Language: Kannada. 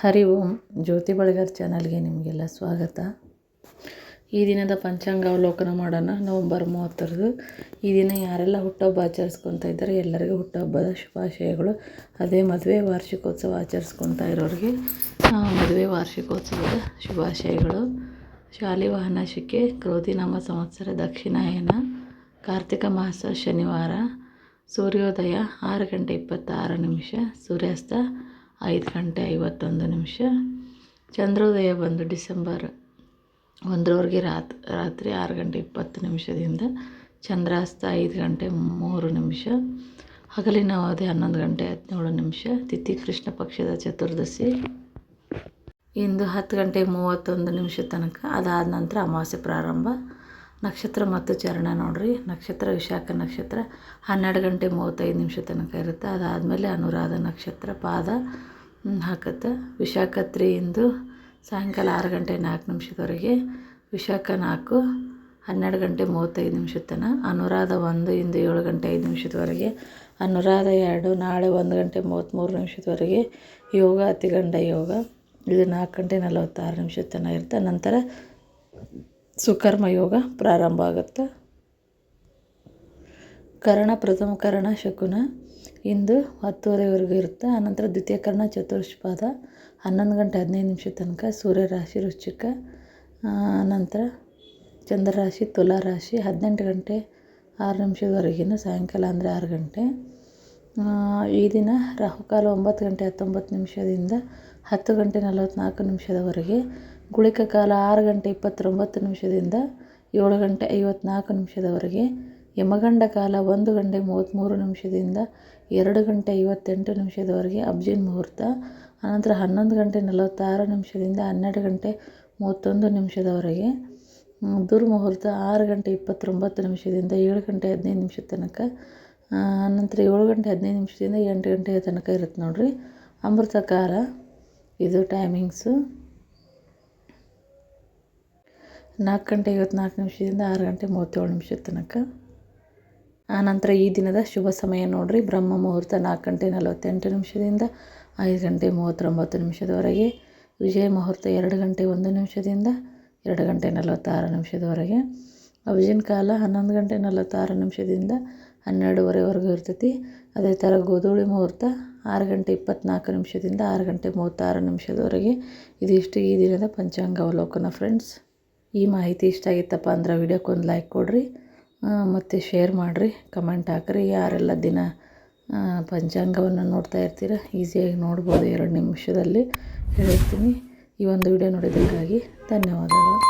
ಹರಿ ಓಂ ಜ್ಯೋತಿ ಬಳಗರ್ ಚಾನಲ್ಗೆ ನಿಮಗೆಲ್ಲ ಸ್ವಾಗತ. ಈ ದಿನದ ಪಂಚಾಂಗ ಅವಲೋಕನ ಮಾಡೋಣ. ನವಂಬರ್ ಮೂವತ್ತರದ್ದು ಈ ದಿನ ಯಾರೆಲ್ಲ ಹುಟ್ಟಹಬ್ಬ ಆಚರಿಸ್ಕೊತಾ ಇದ್ದಾರೆ ಎಲ್ಲರಿಗೂ ಹುಟ್ಟಹಬ್ಬದ ಶುಭಾಶಯಗಳು. ಅದೇ ಮದುವೆ, ವಾರ್ಷಿಕೋತ್ಸವ ಆಚರಿಸ್ಕೊತಾ ಇರೋರಿಗೆ ಮದುವೆ, ವಾರ್ಷಿಕೋತ್ಸವದ ಶುಭಾಶಯಗಳು. ಶಾಲಿವಾಹನ ಶಿಕೆ ಕ್ರೋಧಿನಾಮ ಸಂವತ್ಸರ, ದಕ್ಷಿಣಾಯನ, ಕಾರ್ತಿಕ ಮಾಸ, ಶನಿವಾರ, ಸೂರ್ಯೋದಯ, ಆರು ಗಂಟೆ ಇಪ್ಪತ್ತಾರು ನಿಮಿಷ, ಸೂರ್ಯಾಸ್ತ ಐದು ಗಂಟೆ ಐವತ್ತೊಂದು ನಿಮಿಷ. ಚಂದ್ರೋದಯ ಬಂದು ಡಿಸೆಂಬರ್ ಒಂದರವರೆಗೆ ರಾತ್, ರಾತ್ರಿ ಆರು ಗಂಟೆ ಇಪ್ಪತ್ತು ನಿಮಿಷದಿಂದ ಚಂದ್ರಾಸ್ತ ಐದು ಗಂಟೆ ಮೂರು ನಿಮಿಷ. ಹಗಲಿನ ಅವಧಿ ಹನ್ನೊಂದು ಗಂಟೆ ಹದಿನೇಳು ನಿಮಿಷ. ತಿಥಿ ಕೃಷ್ಣ ಪಕ್ಷದ ಚತುರ್ದಶಿ. ಇಂದು ಹತ್ತು ಗಂಟೆ ಮೂವತ್ತೊಂದು ನಿಮಿಷ ತನಕ ಅದಾದ ನಂತರ ಅಮಾವಾಸ್ಯೆ ಪ್ರಾರಂಭ. ನಕ್ಷತ್ರ ಮತ್ತು ಚರಣ ನೋಡಿರಿ. ನಕ್ಷತ್ರ ವಿಶಾಖ ನಕ್ಷತ್ರ ಹನ್ನೆರಡು ಗಂಟೆ ಮೂವತ್ತೈದು ನಿಮಿಷ ತನಕ ಇರುತ್ತೆ. ಅದಾದಮೇಲೆ ಅನುರಾಧ ನಕ್ಷತ್ರ ಪಾದ ಹಾಕುತ್ತೆ. ವಿಶಾಖ ಇಂದು ಸಾಯಂಕಾಲ ಆರು ಗಂಟೆ ನಾಲ್ಕು ನಿಮಿಷದವರೆಗೆ ವಿಶಾಖ ನಾಲ್ಕು ಹನ್ನೆರಡು ಗಂಟೆ ಮೂವತ್ತೈದು ನಿಮಿಷ ತನಕ ಅನುರಾಧ ಒಂದು ಇಂದ ಏಳು ಗಂಟೆ ಐದು ನಿಮಿಷದವರೆಗೆ. ಅನುರಾಧ ಎರಡು ನಾಳೆ ಒಂದು ಗಂಟೆ ಮೂವತ್ತ್ಮೂರು ನಿಮಿಷದವರೆಗೆ ಯೋಗ, ಅತಿಗಂಡ ಯೋಗ. ಇದು ನಾಲ್ಕು ಗಂಟೆ ನಲವತ್ತಾರು ನಿಮಿಷ ತನಕ ಇರುತ್ತೆ. ನಂತರ ಸುಕರ್ಮ ಯೋಗ ಪ್ರಾರಂಭ ಆಗುತ್ತೆ. ಕರ್ಣ ಪ್ರಥಮ ಕರ್ಣ ಶಕುನ ಇಂದು ಹತ್ತುವರೆವರೆಗೂ ಇರುತ್ತೆ. ಆನಂತರ ದ್ವಿತೀಯ ಕರ್ಣ ಚತುಷ್ಪಾದ ಹನ್ನೊಂದು ಗಂಟೆ ಹದಿನೈದು ನಿಮಿಷ ತನಕ ಸೂರ್ಯ ರಾಶಿ ವೃಶ್ಚಿಕ. ನಂತರ ಚಂದ್ರರಾಶಿ ತುಲಾ ರಾಶಿ ಹದಿನೆಂಟು ಗಂಟೆ ಆರು ನಿಮಿಷದವರೆಗಿನ ಸಾಯಂಕಾಲ ಅಂದರೆ ಆರು ಗಂಟೆ. ಈ ದಿನ ರಾಹುಕಾಲ ಒಂಬತ್ತು ಗಂಟೆ ಹತ್ತೊಂಬತ್ತು ನಿಮಿಷದಿಂದ ಹತ್ತು ಗಂಟೆ ನಲವತ್ತ್ನಾಲ್ಕು ನಿಮಿಷದವರೆಗೆ ಗುಳಿಕ ಕಾಲ ಆರು ಗಂಟೆ ಇಪ್ಪತ್ತೊಂಬತ್ತು ನಿಮಿಷದಿಂದ ಏಳು ಗಂಟೆ ಐವತ್ನಾಲ್ಕು ನಿಮಿಷದವರೆಗೆ, ಯಮಗಂಡ ಕಾಲ ಒಂದು ಗಂಟೆ ಮೂವತ್ತ್ಮೂರು ನಿಮಿಷದಿಂದ ಎರಡು ಗಂಟೆ ಐವತ್ತೆಂಟು ನಿಮಿಷದವರೆಗೆ ಅಬ್ಜಿನ್ ಮುಹೂರ್ತ ಆನಂತರ ಹನ್ನೊಂದು ಗಂಟೆ ನಲವತ್ತಾರು ನಿಮಿಷದಿಂದ ಹನ್ನೆರಡು ಗಂಟೆ ಮೂವತ್ತೊಂದು ನಿಮಿಷದವರೆಗೆ ದುರ್ಮುಹೂರ್ತ ಆರು ಗಂಟೆ ಇಪ್ಪತ್ತೊಂಬತ್ತು ನಿಮಿಷದಿಂದ ಏಳು ಗಂಟೆ ಹದಿನೈದು ನಿಮಿಷದ ತನಕ ಆನಂತರ ಏಳು ಗಂಟೆ ಹದಿನೈದು ನಿಮಿಷದಿಂದ ಎಂಟು ಗಂಟೆಯ ತನಕ ಇರುತ್ತೆ ನೋಡಿರಿ. ಅಮೃತ ಕಾಲ, ಇದು ಟೈಮಿಂಗ್ಸು ನಾಲ್ಕು ಗಂಟೆ ಐವತ್ನಾಲ್ಕು ನಿಮಿಷದಿಂದ ಆರು ಗಂಟೆ ಮೂವತ್ತೇಳು ನಿಮಿಷದ ತನಕ. ಆನಂತರ ಈ ದಿನದ ಶುಭ ಸಮಯ ನೋಡಿರಿ. ಬ್ರಹ್ಮ ಮುಹೂರ್ತ ನಾಲ್ಕು ಗಂಟೆ ನಲವತ್ತೆಂಟು ನಿಮಿಷದಿಂದ ಐದು ಗಂಟೆ ಮೂವತ್ತೊಂಬತ್ತು ನಿಮಿಷದವರೆಗೆ. ವಿಜಯ ಮುಹೂರ್ತ ಎರಡು ಗಂಟೆ ಒಂದು ನಿಮಿಷದಿಂದ ಎರಡು ಗಂಟೆ ನಲವತ್ತಾರು ನಿಮಿಷದವರೆಗೆ. ಅವಜಿನ ಕಾಲ ಹನ್ನೊಂದು ಗಂಟೆ ನಲವತ್ತಾರು ನಿಮಿಷದಿಂದ ಹನ್ನೆರಡುವರೆವರೆಗೂ ಇರ್ತೈತಿ. ಅದೇ ಥರ ಗೋಧೂಳಿ ಮುಹೂರ್ತ ಆರು ಗಂಟೆ ಇಪ್ಪತ್ನಾಲ್ಕು ನಿಮಿಷದಿಂದ ಆರು ಗಂಟೆ ಮೂವತ್ತಾರು ನಿಮಿಷದವರೆಗೆ. ಇದಿಷ್ಟು ಈ ದಿನದ ಪಂಚಾಂಗ ಅವಲೋಕನ ಫ್ರೆಂಡ್ಸ್ ಈ ಮಾಹಿತಿ ಇಷ್ಟ ಆಗಿತ್ತಪ್ಪ ಅಂದ್ರೆ ವಿಡಿಯೋಕ್ಕೊಂದು ಲೈಕ್ ಕೊಡಿರಿ ಮತ್ತು ಶೇರ್ ಮಾಡಿರಿ ಕಮೆಂಟ್ ಹಾಕಿರಿ. ಯಾರೆಲ್ಲ ದಿನ ಪಂಚಾಂಗವನ್ನು ನೋಡ್ತಾ ಇರ್ತೀರ ಈಸಿಯಾಗಿ ನೋಡ್ಬೋದು ಎರಡು ನಿಮಿಷದಲ್ಲಿ. ಹೇಳ್ತೀನಿ. ಈ ಒಂದು ವಿಡಿಯೋ ನೋಡಿದ್ದಕ್ಕಾಗಿ ಧನ್ಯವಾದಗಳು.